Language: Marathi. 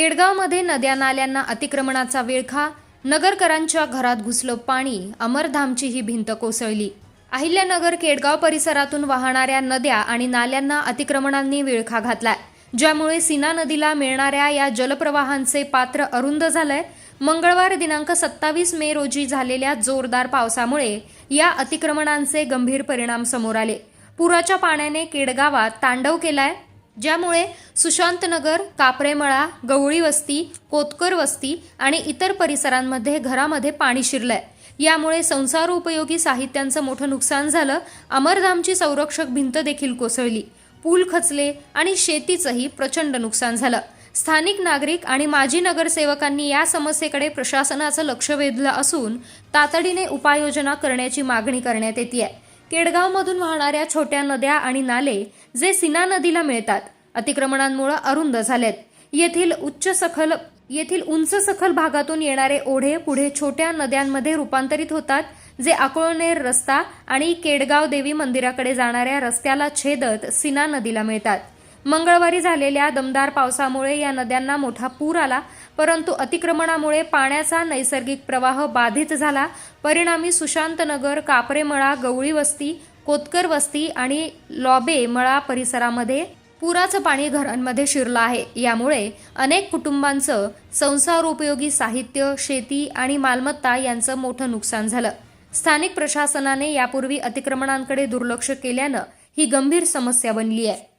केडगावमध्ये नद्या नाल्यांना अतिक्रमणाचा विळखा नगरकरांच्या घरात घुसलं पाणी अमरधामची ही भिंत कोसळली. अहिल्यानगर केडगाव परिसरातून वाहणाऱ्या नद्या आणि नाल्यांना अतिक्रमणांनी विळखा घातलाय. ज्यामुळे सीना नदीला मिळणाऱ्या या जलप्रवाहांचे पात्र अरुंद झालंय. मंगळवार दिनांक सत्तावीस मे रोजी झालेल्या जोरदार पावसामुळे या अतिक्रमणांचे गंभीर परिणाम समोर आले. पुराच्या पाण्याने केडगावात तांडव केलाय. ज्यामुळे सुशांतनगर कापरेमळा गवळी वस्ती कोतकर वस्ती आणि इतर परिसरांमध्ये घरामध्ये पाणी शिरलंय. यामुळे संसार उपयोगी साहित्यांचं मोठं नुकसान झालं अमरधामची संरक्षक भिंत देखील कोसळली. पूल खचले आणि शेतीचंही प्रचंड नुकसान झालं. स्थानिक नागरिक आणि माजी नगरसेवकांनी या समस्येकडे प्रशासनाचं लक्ष वेधलं असून तातडीने उपाययोजना करण्याची मागणी करण्यात येते केडगावमधून वाहणाऱ्या छोट्या नद्या आणि नाले जे सीना नदीला मिळतात अतिक्रमणांमुळे अरुंद झालेत. येथील उच्च सखल येथील उंच सखल भागातून येणारे ओढे पुढे छोट्या नद्यांमध्ये रूपांतरित होतात जे अकोळनेर रस्ता आणि केडगाव देवी मंदिराकडे जाणाऱ्या रस्त्याला छेदत सीना नदीला मिळतात. मंगळवारी झालेल्या दमदार पावसामुळे या नद्यांना मोठा पूर आला परंतु अतिक्रमणामुळे पाण्याचा नैसर्गिक प्रवाह बाधित झाला. परिणामी सुशांतनगर कापरेमळा गवळी वस्ती कोतकर वस्ती आणि लॉबे मळा परिसरामध्ये पुराचं पाणी घरांमध्ये शिरलं आहे. यामुळे अनेक कुटुंबांचं संसारोपयोगी साहित्य शेती आणि मालमत्ता यांचं मोठं नुकसान झालं. स्थानिक प्रशासनाने यापूर्वी अतिक्रमणांकडे दुर्लक्ष केल्यानं ही गंभीर समस्या बनली आहे.